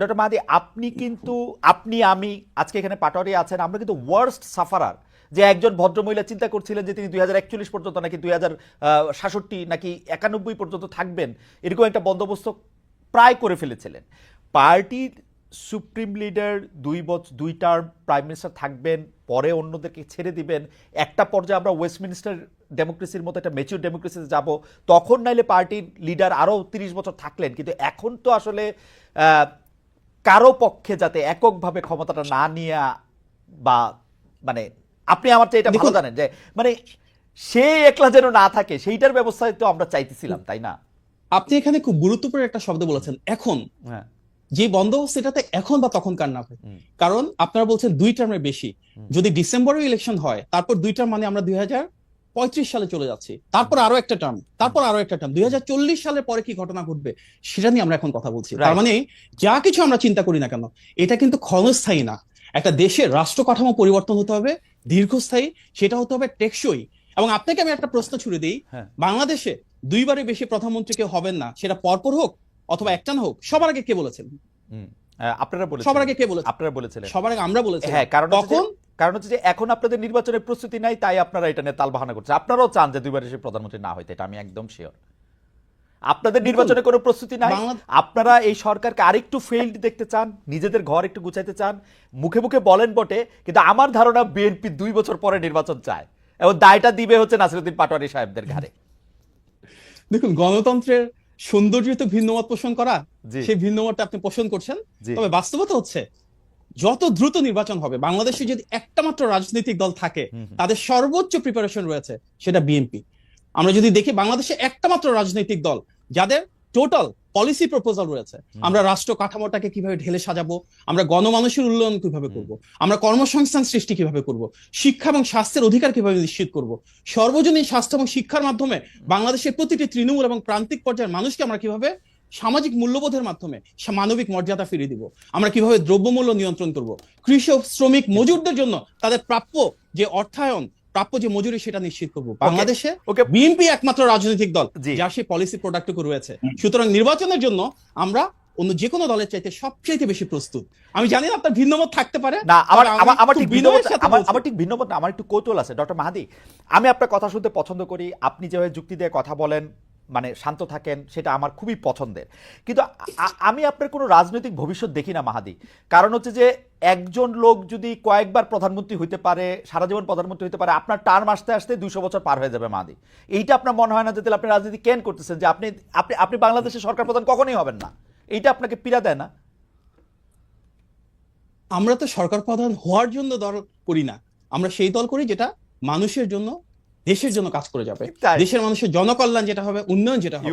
Doctor মাহাদি, আপনি কিন্তু, আপনি, আমি, আজকে এখানে পাটোয়ারি আছেন, আমরা কিন্তু ওয়ার্স্ট সাফারার যে একজন ভদ্রমহিলা চিন্তা করছিলেন যে তিনি দুই হাজার একচল্লিশ পর্যন্ত নাকি দুই হাজার সাতষট্টি, নাকি একানব্বই পর্যন্ত থাকবেন, এরকম একটা বন্দোবস্ত প্রায় করে ফেলেছিলেন। পার্টির সুপ্রিম লিডার দুই বছর দুই টার্ম প্রাইম মিনিস্টার থাকবেন পরে অন্যদেরকে ছেড়ে দিবেন। একটা পর্যায়ে আমরা ওয়েস্টমিনিস্টার ডেমোক্রেসির মতো একটা মেচিউর ডেমোক্রেসিতে যাব। তখন নাইলে পার্টির লিডার আরও তিরিশ বছর থাকলেন। কিন্তু এখন তো আসলে কারও পক্ষে যাতে এককভাবে ক্ষমতাটা না নিয়ে বা মানে আপনি আমার চেয়ে এটা ভালো জানেন যে মানে সে একলা যেন না থাকে সেইটার ব্যবস্থায় তো আমরা চাইতেছিলাম তাই না? আপনি এখানে খুব গুরুত্বপূর্ণ একটা শব্দ বলেছেন। এখন হ্যাঁ। যে বন্দোবস্ত এটাতে এখন বা তখন কার না হয়। কারণ আপনারা বলছেন দুই টার্মের বেশি। যদি ডিসেম্বরে ইলেকশন হয় তারপর দুই টার্ম মানে আমরা দুই হাজার পঁয়ত্রিশ সালে চলে যাচ্ছি। তারপর আরও একটা টার্ম তারপর আরও একটা টার্ম দুই হাজার চল্লিশ সালের পরে কি ঘটনা ঘটবে সেটা নিয়ে আমরা এখন কথা বলছি। তার মানে যা কিছু আমরা চিন্তা করি না কেন এটা কিন্তু ক্ষণস্থায়ী না। একটা দেশের রাষ্ট্র কাঠামো পরিবর্তন হতে হবে দীর্ঘস্থায়ী সেটা হতে হবে টেকসই। এবং আপনাকে আমি একটা প্রশ্ন ছুড়ে দিই হ্যাঁ। বাংলাদেশে দুইবারের বেশি প্রধানমন্ত্রী কেউ হবেন না সেটা পরপর হোক অথবা একটান হোক সবার আগে কে বলেছেন? আপনারা বলেছেন সবার আগে কে বলেছেন আপনারা বলেছিলেন। সবার আগে আমরা বলেছি হ্যাঁ কারণ তখন কারণ হচ্ছে যে এখন আপনাদের নির্বাচনের প্রস্তুতি নাই তাই আপনারা এটা নিয়ে তালবাহানা করছেন। আপনারাও চান যে দুইবার এসে প্রধানমন্ত্রী না হইতে এটা আমি একদম শিওর আপনাদের নির্বাচনে কোনো প্রস্তুতি নাই। আপনারা এই সরকারকে আরেকটু ফেইল্ড দেখতে চান নিজেদের ঘর একটু গুছাইতে চান মুখে মুখে বলেন বটে কিন্তু আমার ধারণা বিএনপি দুই বছর পরে নির্বাচন চায়। এবং দায়টা দিবে হচ্ছে নাসিরুদ্দিন পাটোয়ারি সাহেবদের ঘাড়ে। দেখুন গণতন্ত্রের সৌন্দর্য তো ভিন্ন মত পোষণ করা সেই ভিন্ন মতটা আপনি পোষণ করছেন। তবে বাস্তবতা হচ্ছে যত দ্রুত নির্বাচন হবে বাংলাদেশে যদি একটা মাত্র রাজনৈতিক দল থাকে। তাদের সর্বোচ্চ প্রিপারেশন রয়েছে সেটা বিএনপি আমরা যদি দেখি বাংলাদেশে একটা মাত্র রাজনৈতিক দল যাদের টোটাল পলিসি প্রপোজাল রয়েছে। আমরা রাষ্ট্র কাঠামোটাকে কীভাবে ঢেলে সাজাবো আমরা গণমানুষের উন্নয়ন কীভাবে করব আমরা কর্মসংস্থান সৃষ্টি কীভাবে করব শিক্ষা এবং স্বাস্থ্যের অধিকার কীভাবে নিশ্চিত করব সর্বজনীন স্বাস্থ্য এবং শিক্ষার মাধ্যমে বাংলাদেশের প্রতিটি তৃণমূল এবং প্রান্তিক পর্যায়ের মানুষকে আমরা কীভাবে সামাজিক মূল্যবোধের মাধ্যমে মানবিক মর্যাদা ফিরিয়ে দিব আমরা কীভাবে দ্রব্যমূল্য নিয়ন্ত্রণ করব কৃষক শ্রমিক মজুরদের জন্য তাদের প্রাপ্য যে অর্থায়ন প্রাপ্য যে মজুরি সেটা নিশ্চিত করব। বাংলাদেশে বিএনপি একমাত্র রাজনৈতিক দল যা সে সেই পলিসি প্রোডাক্টটুকু রয়েছে। সুতরাং নির্বাচনের জন্য আমরা অন্য যে কোনো দলের চাইতে সবচাইতে বেশি প্রস্তুত। আমি জানি না আপনার ভিন্নমত থাকতে পারে না আমার আমার আমার ঠিক ভিন্নমত আমার। আমার ঠিক ভিন্নমত না আমার একটু কৌতূহল আছে। ডক্টর মাহাদি আমি আপনার কথা শুনতে পছন্দ করি আপনি যেভাবে যুক্তি দিয়ে কথা বলেন মানে শান্ত থাকেন, সেটা আমার খুবই পছন্দের। কিন্তু আমি আপনার কোনো রাজনৈতিক ভবিষ্যৎ দেখি না, মাহাদি। কারণ হচ্ছে যে, একজন লোক যদি কয়েকবার প্রধানমন্ত্রী হইতে পারে, সারা জীবন প্রধানমন্ত্রী হতে পারে, আপনার টার্ম আসতে আসতে দুশো বছর পার হয়ে যাবে, মাহাদি। এইটা আপনার মনে হয় না যে, তাহলে আপনি রাজনীতি কেন করতেছেন? যে আপনি আপনি আপনি বাংলাদেশের সরকার প্রধান কখনোই হবেন না। এইটা আপনাকে পীড়া দেয় না? আমরা তো সরকার প্রধান হওয়ার জন্য দল করি না। আমরা সেই দল করি যেটা মানুষের জন্য দেশের জন্য কাজ করে যাবে। দেশের মানুষের জনকল্যাণ যেটা হবে উন্নয়ন যেটা হবে।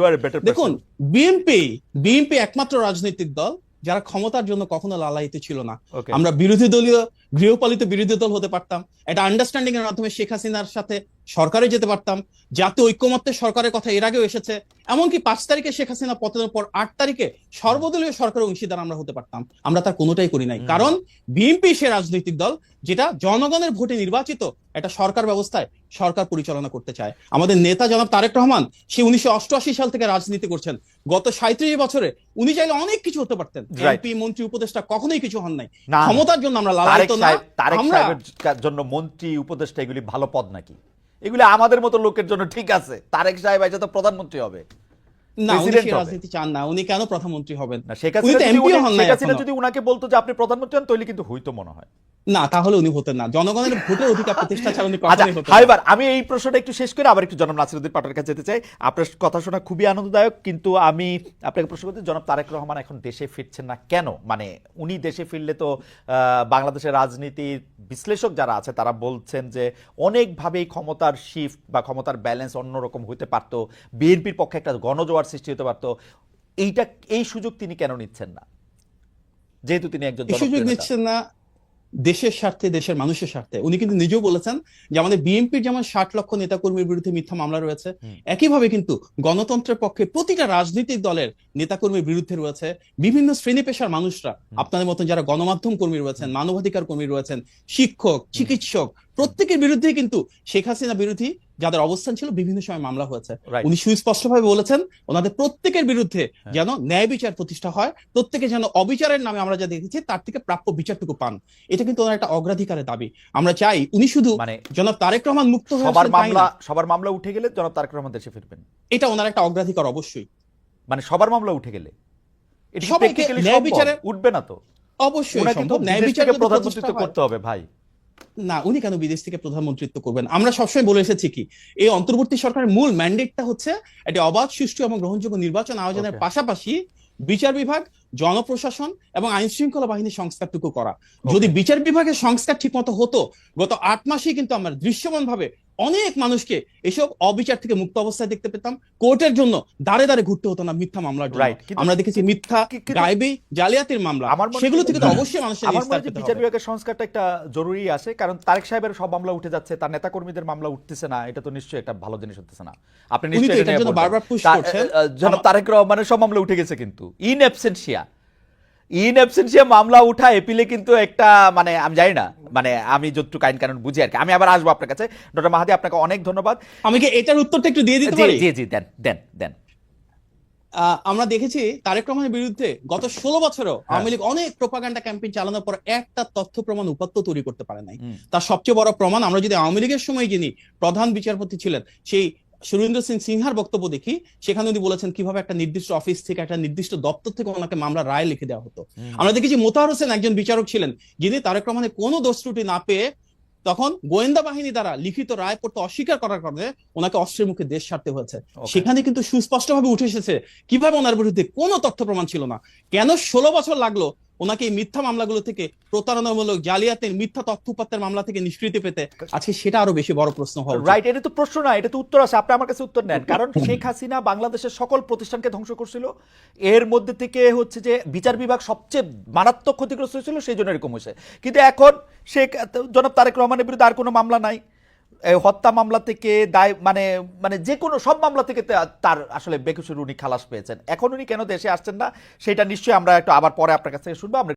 দেখুন বিএনপি বিএনপি একমাত্র রাজনৈতিক দল যারা ক্ষমতার জন্য কখনো লালায়িত ছিল না। আমরা বিরোধী দলীয় গৃহপালিত বিরোধী দল হতে পারতাম। একটা আন্ডারস্ট্যান্ডিং এর মাধ্যমে শেখ হাসিনার সাথে সরকারে যেতে পারতাম। জাতীয় ঐক্যমত্যের সরকারের কথা এর আগেও এসেছে। এমনকি পাঁচ তারিখে শেখ হাসিনা পতনের পর আট তারিখে সর্বদলীয় সরকারের অংশীদার আমরা হতে পারতাম। আমরা তার কোনোটাই করি নাই। কারণ বিএনপি সে রাজনৈতিক দল যেটা জনগণের ভোটে নির্বাচিত একটা সরকার ব্যবস্থায় সরকার পরিচালনা করতে চায়। আমাদের নেতা জনাব তারেক রহমান সে উনিশশো অষ্টআশি সাল থেকে রাজনীতি করছেন। গত সাঁত্রিশ বছরে উনি চাইলে অনেক কিছু হতে পারতেন। এমপি মন্ত্রী উপদেষ্টা কখনোই কিছু হন নাই। ক্ষমতার জন্য আমরা লালায়িত না। তারেক সাহেবের জন্য মন্ত্রী উপদেষ্টা এগুলি ভালো পদ নাকি? এগুলি আমাদের মতো লোকের জন্য ঠিক আছে। তারেক সাহেব এসে তো প্রধানমন্ত্রী হবে। না উনি। রাজনীতি চান না। উনি কেন প্রধানমন্ত্রী হবেন? না শেখ উনি হাসিনা। যদি উনাকে বলতো যে আপনি প্রধানমন্ত্রী হন তাহলে কিন্তু হইতো মনে হয়। না তাহলে উনি হতেন না। জনগণের ভোটের অধিকার প্রতিষ্ঠা ছাড়া উনি আচ্ছা কখনোই হতেন না। হাইবার আমি এই প্রশ্নটা একটু শেষ করে আবার একটু জনাব নাসিরুদ্দিন পাটোয়ার কাছে যেতে চাই। আপনার কথা শোনা খুবই আনন্দদায়ক কিন্তু আমি আপনাকে প্রশ্ন করতে জনাব তারেক রহমান এখন দেশে ফিরছেন না কেন? মানে উনি দেশে ফিরলে তো বাংলাদেশের রাজনীতির বিশ্লেষক যারা আছে তারা বলছেন যে অনেকভাবেই ক্ষমতার শিফট বা ক্ষমতার ব্যালেন্স অন্যরকম হতে পারতো বিএনপির পক্ষে একটা গণজোয়ার সৃষ্টি হতে পারতো। এইটা এই সুযোগ তিনি কেন নিচ্ছেন না? যেহেতু তিনি একজন সুযোগ নিচ্ছেন না দেশের স্বার্থে দেশের মানুষের স্বার্থে। উনি কিন্তু নিজেও বলেছেন যে আমাদের বিএনপির যেমন ষাট লক্ষ নেতাকর্মীর বিরুদ্ধে মিথ্যা মামলা রয়েছে একইভাবে কিন্তু গণতন্ত্রের পক্ষে প্রতিটা রাজনৈতিক দলের নেতাকর্মীর বিরুদ্ধে রয়েছে বিভিন্ন শ্রেণি পেশার মানুষরা আপনাদের মতন যারা গণমাধ্যম কর্মী রয়েছেন মানবাধিকার কর্মী রয়েছেন শিক্ষক চিকিৎসক প্রত্যেকের বিরুদ্ধে কিন্তু শেখ হাসিনা বিরোধী যাদের অবস্থান ছিল বিভিন্ন সময় মামলা হয়েছে. উনি সুস্পষ্টভাবে বলেছেন ওনাদের প্রত্যেকের বিরুদ্ধে হ্যাঁ। যেন ন্যায় বিচার প্রতিষ্ঠা হয় প্রত্যেকে যেন অবিচারের নামে আমরা যা দেখেছি তার থেকে প্রাপ্য বিচারটুকু পান। এটা কিন্তু ওনার একটা অগ্রাধিকারের দাবি। আমরা চাই উনি শুধু মানে জনাব তারেক রহমান মুক্ত হয়ে সবার মামলা সবার মামলা উঠে গেলে জনাব তারেক রহমান দেশে ফিরবেন। এটা ওনার একটা অগ্রাধিকার অবশ্যই। মানে সবার মামলা উঠে গেলে। এটা সবাইকে ন্যায়? বিচারের- উঠবে না তো। অবশ্যই সম্ভব। ন্যায় বিচার প্রধানমন্ত্রিত্ব প্রতিষ্ঠা করতে হবে ভাই। না উনি কেন বিদেশ থেকে প্রধানমন্ত্রিত্ব করবেন? আমরা সবসময় বলে এসেছি কি এই অন্তর্বর্তী সরকারের মূল ম্যান্ডেটটা হচ্ছে একটি অবাধ সুষ্ঠু এবং গ্রহণযোগ্য নির্বাচন আয়োজনের পাশাপাশি বিচার বিভাগ জনপ্রশাসন এবং আইন শৃঙ্খলা বাহিনীর সংস্কারটুকু করা। যদি বিচার বিভাগের সংস্কার ঠিকমতো হতো গত আট মাসেই কিন্তু আমরা দৃশ্যমান ভাবে অনেক মানুষকে এসব অবিচার থেকে মুক্ত অবস্থায় দেখতে পেতাম। কোর্টের জন্য দাঁড়ে দাঁড়ে ঘুরতে হতো না মিথ্যা মামলার জন্য। আমরা দেখেছি মিথ্যা গাইবে জালিয়াতির মামলা। আমার সেগুলো থেকে তো অবশ্যই মানুষের আমার বিচার বিভাগের সংস্কারটা একটা জরুরি আছে কারণ তারেক সাহেবের সব মামলা উঠে যাচ্ছে তার নেতা কর্মীদের মামলা উঠতেছে না এটা তো নিশ্চয়ই একটা ভালো জিনিস হতেছে না। আপনি নিশ্চয়ই বারবার তা- করছেন। জনাব তারেক রহমানের সব মামলা উঠে গেছে কিন্তু। ইন অ্যাবসেন্সিয়া ইন অ্যাবসেন্সিয়া মামলা উঠা এপিলে কিন্তু একটা মানে আমি জানি না মানে আমি যতটুকু আইন কানুন বুঝি আর কি। আমি আবার আসব আপনার কাছে। ডক্টর মাহাদি আপনাকে অনেক ধন্যবাদ। আমি কি এটার উত্তরটা একটু দিয়ে দিতে পারি? জি জি দেন দেন দেন। আমরা দেখেছি তারেক রহমানের বিরুদ্ধে গত ষোলো বছরেও হ্যাঁ। আওয়ামী লীগ অনেক প্রোপাগান্ডা ক্যাম্পেইন চালানোর পর একটা তথ্য প্রমাণ উপাত্ত তৈরি করতে পারে নাই। তার সবচেয়ে বড় প্রমাণ আমরা যদি আওয়ামী লীগের সময় যিনি প্রধান বিচারপতি ছিলেন সেই সুরেন্দ্র সিং সিনহার বক্তব্য দেখি সেখানে উনি বলেছেন কীভাবে একটা নির্দিষ্ট অফিস থেকে একটা নির্দিষ্ট দপ্তর থেকে ওনাকে মামলা রায় লিখে দেওয়া হতো। আমরা দেখেছি মোতাহার হোসেন একজন বিচারক ছিলেন যিনি তারেক রহমানের কোনো দোষ ত্রুটি না পেয়ে তখন গোয়েন্দা বাহিনী দ্বারা লিখিত রায় পড়তে অস্বীকার করার কারণে ওনাকে অস্ত্রের মুখে দেশ ছাড়তে হয়েছে। সেখানে কিন্তু সুস্পষ্টভাবে উঠে এসেছে কীভাবে ওনার বিরুদ্ধে কোনো তথ্য প্রমাণ ছিল না। কেন ষোলো বছর লাগল ওনাকে এই মিথ্যা মামলাগুলো থেকে প্রতারণামূলক জালিয়াতের মিথ্যা তথ্য উপাত্তের মামলা থেকে নিষ্কৃতি পেতে আজকে সেটা আরও বেশি বড় প্রশ্ন উচিত। রাইট এটা তো প্রশ্ন না এটা তো উত্তর আছে আপনি আমার কাছে উত্তর নেন। কারণ শেখ হাসিনা বাংলাদেশের সকল প্রতিষ্ঠানকে ধ্বংস করছিল এর মধ্যে থেকে হচ্ছে যে বিচার বিভাগ সবচেয়ে মারাত্মক ক্ষতিগ্রস্ত হয়েছিল সেই জন্য এরকম হয়েছে। কিন্তু এখন শেখ জনাব তারেক রহমানের বিরুদ্ধে আর কোনো মামলা নাই। হত্যা মামলা থেকে দায় মানে মানে যে কোনো সব মামলা থেকে তার আসলে বেকসুর উনি খালাস পেয়েছেন। এখন উনি কেন দেশে আসছেন না, সেটা নিশ্চয়ই আমরা একটু আবার পরে আপনার কাছ থেকে শুনব। আমরা